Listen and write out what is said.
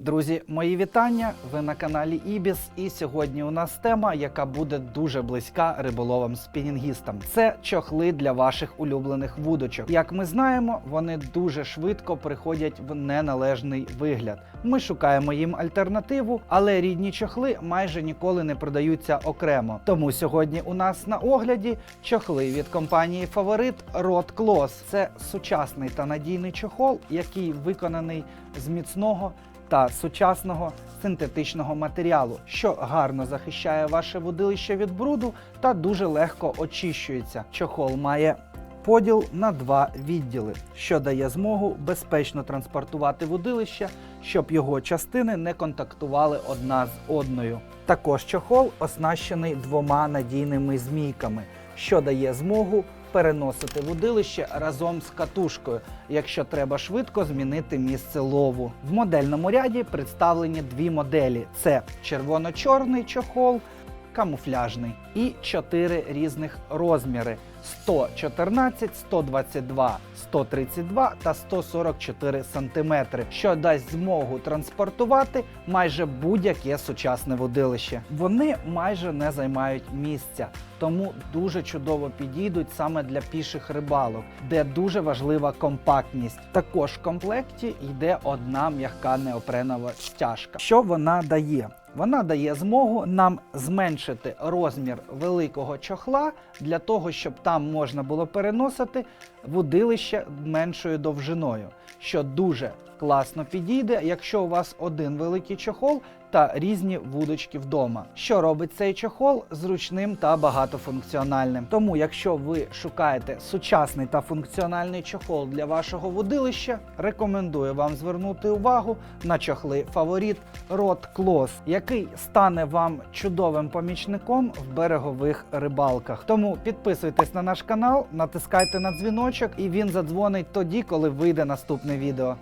Друзі, мої вітання. Ви на каналі Ібіс. І сьогодні у нас тема, яка буде дуже близька риболовам спінінгістам. Це чохли для ваших улюблених вудочок. Як ми знаємо, вони дуже швидко приходять в неналежний вигляд. Ми шукаємо їм альтернативу, але рідні чохли майже ніколи не продаються окремо. Тому сьогодні у нас на огляді чохли від компанії Фаворит Rod Claws. Це сучасний та надійний чохол, який виконаний з міцного та сучасного синтетичного матеріалу, що гарно захищає ваше водилище від бруду та дуже легко очищується. Чохол має поділ на два відділи, що дає змогу безпечно транспортувати водилище, щоб його частини не контактували одна з одною. Також чохол оснащений двома надійними змійками, що дає змогу переносити водилище разом з катушкою, якщо треба швидко змінити місце лову. В модельному ряді представлені дві моделі: це червоно-чорний чохол, камуфляжний і чотири різних розміри: 114, 122, 132 та 144 см, що дасть змогу транспортувати майже будь-яке сучасне водилище. Вони майже не займають місця, тому дуже чудово підійдуть саме для піших рибалок, де дуже важлива компактність. Також в комплекті йде одна м'яка неопренова стяжка. Що вона дає? Вона дає змогу нам зменшити розмір великого чохла для того, щоб там можна було переносити водилище меншою довжиною, що дуже класно підійде, якщо у вас один великий чохол та різні вудочки вдома. Що робить цей чохол зручним та багатофункціональним. Тому, якщо ви шукаєте сучасний та функціональний чохол для вашого водилища, рекомендую вам звернути увагу на чохли фаворит Rod Claws, який стане вам чудовим помічником в берегових рибалках. Тому підписуйтесь на наш канал, натискайте на дзвіночок, і він задзвонить тоді, коли вийде наступне відео.